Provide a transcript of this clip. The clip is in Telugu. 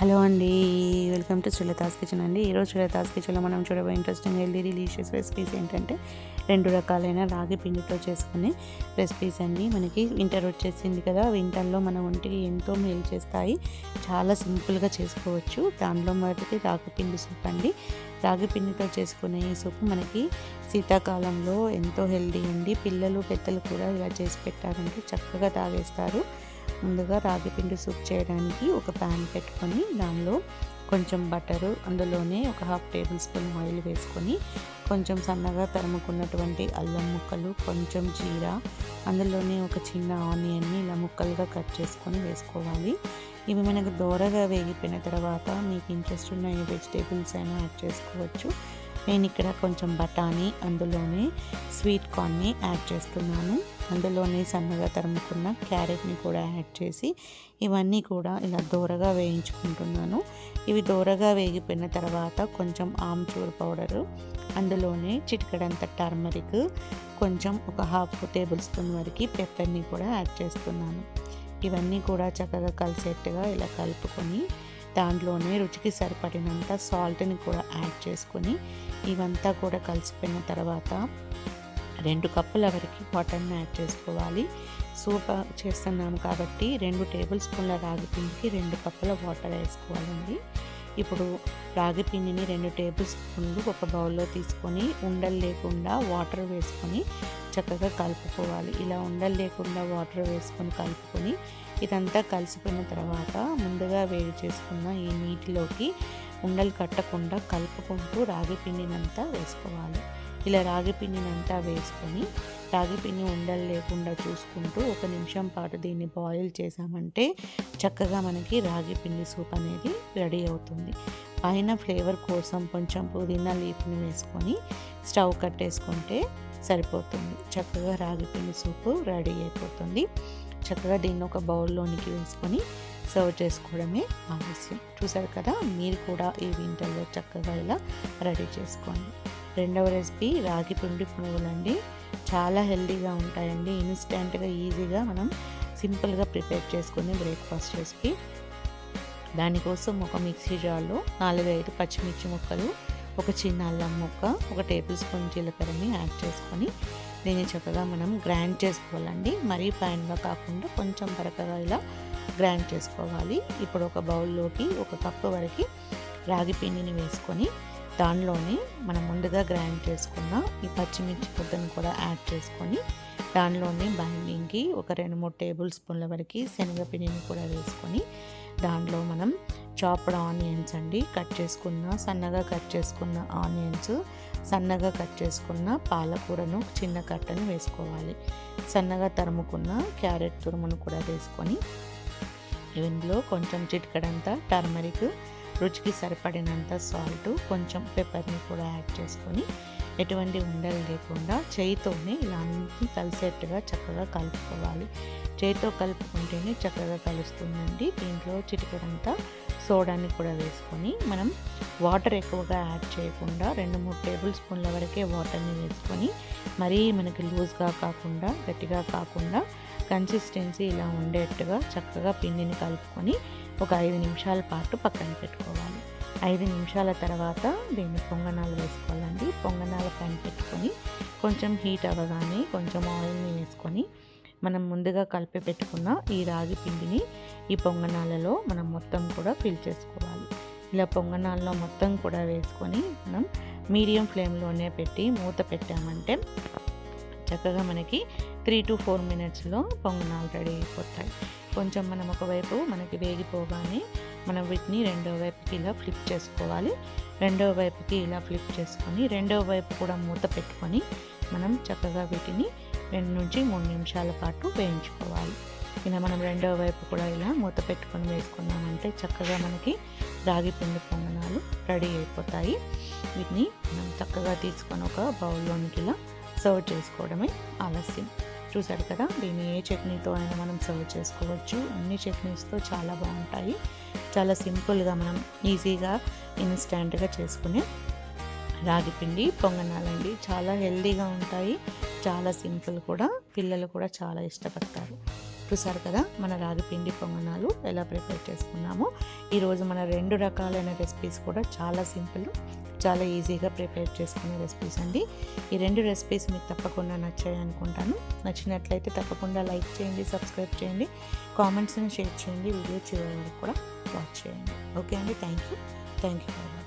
హలో అండి వెల్కమ్ టు శ్రీలతాస్ కిచెన్ అండి. ఈరోజు శ్రీలతాస్ కిచెన్లో మనం చూడబోయే ఇంట్రెస్టింగ్ హెల్దీ రిలీషియస్ రెసిపీస్ ఏంటంటే రెండు రకాలైన రాగి పిండితో చేసుకునే రెసిపీస్ అండి. మనకి వింటర్ వచ్చేసింది కదా వింటర్లో మన ఒంటికి ఎంతో మేలు చేస్తాయి. చాలా సింపుల్గా చేసుకోవచ్చు. దానిలో మొదటిది రాగి పిండి సూప్ అండి. రాగి పిండితో చేసుకునే ఈ సూప్ మనకి శీతాకాలంలో ఎంతో హెల్దీ అండి. పిల్లలు పెద్దలు కూడా ఇలా చేసి పెట్టారంటే చక్కగా తాగేస్తారు. ముందుగా రాగి పిండి సూప్ చేయడానికి ఒక ప్యాన్ పెట్టుకొని దానిలో కొంచెం బటరు అందులోనే ఒక హాఫ్ టేబుల్ స్పూన్ ఆయిల్ వేసుకొని కొంచెం సన్నగా తరుముకున్నటువంటి అల్లం ముక్కలు కొంచెం జీరా అందులోనే ఒక చిన్న ఆనియన్ని ఇలా ముక్కలుగా కట్ చేసుకొని వేసుకోవాలి. ఇవి మనకు దోరగా వేగిపోయిన తర్వాత మీకు ఇంట్రెస్ట్ ఉన్న ఏ వెజిటేబుల్స్ అయినా యాడ్ చేసుకోవచ్చు. నేను ఇక్కడ కొంచెం బఠానీ అందులోనే స్వీట్ కార్న్ని యాడ్ చేస్తున్నాను. అందులోనే సన్నగా తరుముకున్న క్యారెట్ని కూడా యాడ్ చేసి ఇవన్నీ కూడా ఇలా దూరగా వేయించుకుంటున్నాను. ఇవి దూరగా వేగిపోయిన తర్వాత కొంచెం ఆమ్చూర్ పౌడరు అందులోనే చిటికడంత టర్మరిక్ కొంచెం ఒక హాఫ్ టేబుల్ స్పూన్ వరకు పెప్పర్ని కూడా యాడ్ చేస్తున్నాను. ఇవన్నీ కూడా చక్కగా కలిసేట్టుగా ఇలా కలుపుకొని దాంట్లోనే రుచికి సరిపడినంత సాల్ట్ని కూడా యాడ్ చేసుకొని ఇవంతా కూడా కలిసిపోయిన తర్వాత రెండు కప్పుల వరకు వాటర్ని యాడ్ చేసుకోవాలి. సూప్ చేస్తున్నాము కాబట్టి రెండు టేబుల్ స్పూన్ల రాగి పిండికి రెండు కప్పుల వాటర్ వేసుకోవాలండి. ఇప్పుడు రాగి పిండిని రెండు టేబుల్ స్పూన్లు ఒక బౌల్లో తీసుకొని ఉండలు లేకుండా వాటర్ వేసుకొని చక్కగా కలుపుకోవాలి. ఇలా ఉండలు లేకుండా వాటర్ వేసుకొని కలుపుకొని ఇదంతా కలిసిపోయిన తర్వాత ముందుగా వేడి చేసుకున్న ఈ నీటిలోకి ఉండలు కట్టకుండా కలుపుకుంటూ రాగి పిండినంతా వేసుకోవాలి. ఇలా రాగి పిండినంతా వేసుకొని రాగి పిండి ఉండలు లేకుండా చూసుకుంటూ ఒక నిమిషం పాటు దీన్ని బాయిల్ చేసామంటే చక్కగా మనకి రాగి పిండి సూప్ అనేది రెడీ అవుతుంది. పైన ఫ్లేవర్ కోసం కొంచెం పుదీనా లీఫ్ని వేసుకొని స్టవ్ కట్టేసుకుంటే సరిపోతుంది. చక్కగా రాగి పిండి సూపు రెడీ అయిపోతుంది. చక్కగా దీన్ని ఒక బౌల్లోనికి వేసుకొని సర్వ్ చేసుకోవడమే ఆలస్యం. చూసారు కదా మీరు కూడా ఈ వింటర్లో చక్కగా ఇలా రెడీ చేసుకోండి. రెండవ రెసిపీ రాగి పిండి పునుగులండి. చాలా హెల్దీగా ఉంటాయండి. ఇన్స్టెంట్గా ఈజీగా మనం సింపుల్గా ప్రిపేర్ చేసుకుని బ్రేక్ఫాస్ట్ రెసిపీ. దానికోసం ఒక మిక్సీ జార్లో ఐదు పచ్చిమిర్చి ముక్కలు ఒక చిన్న అల్లం ముక్క ఒక టేబుల్ స్పూన్ జీలకర్రని యాడ్ చేసుకొని దీన్ని చక్కగా మనం గ్రైండ్ చేసుకోవాలండి. మరీ ఫైన్గా కాకుండా కొంచెం బరకగా ఇలా గ్రైండ్ చేసుకోవాలి. ఇప్పుడు ఒక బౌల్లోకి ఒక కప్పు వరకు రాగి పిండిని వేసుకొని దానిలోనే మనం ముందుగా గ్రైండ్ చేసుకున్న ఈ పచ్చిమిర్చి పొద్దును కూడా యాడ్ చేసుకొని దానిలోనే బైండింగ్కి ఒక రెండు మూడు టేబుల్ స్పూన్ల వరకు శనగపిండిని కూడా వేసుకొని దాంట్లో మనం చాప్డ్ ఆనియన్స్ అండి కట్ చేసుకున్న సన్నగా కట్ చేసుకున్న ఆనియన్స్ సన్నగా కట్ చేసుకున్న పాలకూరను చిన్న కట్టను వేసుకోవాలి. సన్నగా తరుముకున్న క్యారెట్ తురుమును కూడా వేసుకొని ఇందులో కొంచెం చిటికడంతా టర్మరిక్ రుచికి సరిపడినంత సాల్ట్ కొంచెం పెప్పర్ని కూడా యాడ్ చేసుకొని ఎటువంటి ఉండలు లేకుండా చేయితోనే ఇలా అన్ని కలిసేట్టుగా చక్కగా కలుపుకోవాలి. చేయితో కలుపుకుంటేనే చక్కగా కలుస్తుందండి. దీంట్లో చిటికడంతా సోడాని కూడా వేసుకొని మనం వాటర్ ఎక్కువగా యాడ్ చేయకుండా రెండు మూడు టేబుల్ స్పూన్ల వరకే వాటర్ని వేసుకొని మరీ మనకి లూజ్గా కాకుండా గట్టిగా కాకుండా కన్సిస్టెన్సీ ఇలా ఉండేట్టుగా చక్కగా పిండిని కలుపుకొని ఒక ఐదు నిమిషాల పాటు పక్కన పెట్టుకోవాలి. ఐదు నిమిషాల తర్వాత దీన్ని పొంగనాలు వేసుకోవాలండి. పొంగనాలు పైన పెట్టుకొని కొంచెం హీట్ అవ్వగానే కొంచెం ఆయిల్ని వేసుకొని మనం ముందుగా కలిపి పెట్టుకున్న ఈ రాగి పిండిని ఈ పొంగనాలలో మనం మొత్తం కూడా ఫిల్ చేసుకోవాలి. ఇలా పొంగనాల్లో మొత్తం కూడా వేసుకొని మనం మీడియం ఫ్లేమ్లోనే పెట్టి మూత పెట్టామంటే చక్కగా మనకి త్రీ టు ఫోర్ మినిట్స్లో పొంగనాలు రెడీ అయిపోతాయి. కొంచెం మనం ఒకవైపు మనకి వేగిపోగానే మనం వీటిని రెండో వైపుకి ఇలా ఫ్లిప్ చేసుకోవాలి. రెండవ వైపుకి ఇలా ఫ్లిప్ చేసుకొని రెండవ వైపు కూడా మూత పెట్టుకొని మనం చక్కగా వీటిని రెండు నుంచి మూడు నిమిషాల పాటు వేయించుకోవాలి. ఇలా మనం రెండవ వైపు కూడా ఇలా మూత పెట్టుకొని వేసుకున్నామంటే చక్కగా మనకి రాగి పిండి పొంగనాలు రెడీ అయిపోతాయి. వీటిని మనం చక్కగా తీసుకొని ఒక బౌల్లోనికి ఇలా సర్వ్ చేసుకోవడమే ఆలస్యం. చూసారు కదా దీన్ని ఏ చట్నీతో అయినా మనం సర్వ్ చేసుకోవచ్చు. అన్ని చట్నీస్తో చాలా బాగుంటాయి. చాలా సింపుల్గా మనం ఈజీగా ఇన్స్టెంట్గా చేసుకునే రాగి పిండి పొంగనాలండి. చాలా హెల్దీగా ఉంటాయి. చాలా సింపుల్ కూడా. పిల్లలు కూడా చాలా ఇష్టపడతారు. చూసారు కదా మన రాగి పిండి పొంగనాలు ఎలా ప్రిపేర్ చేసుకున్నాము. ఈరోజు మన రెండు రకాలైన రెసిపీస్ కూడా చాలా సింపుల్ చాలా ఈజీగా ప్రిపేర్ చేసుకునే రెసిపీస్ అండి. ఈ రెండు రెసిపీస్ మీకు తప్పకుండా నచ్చాయి అనుకుంటాను. నచ్చినట్లయితే తప్పకుండా లైక్ చేయండి సబ్స్క్రైబ్ చేయండి. కామెంట్స్ని షేర్ చేయండి. వీడియో చివరి వరకు కూడా వాచ్ చేయండి. ఓకే అండి? Thank you thank you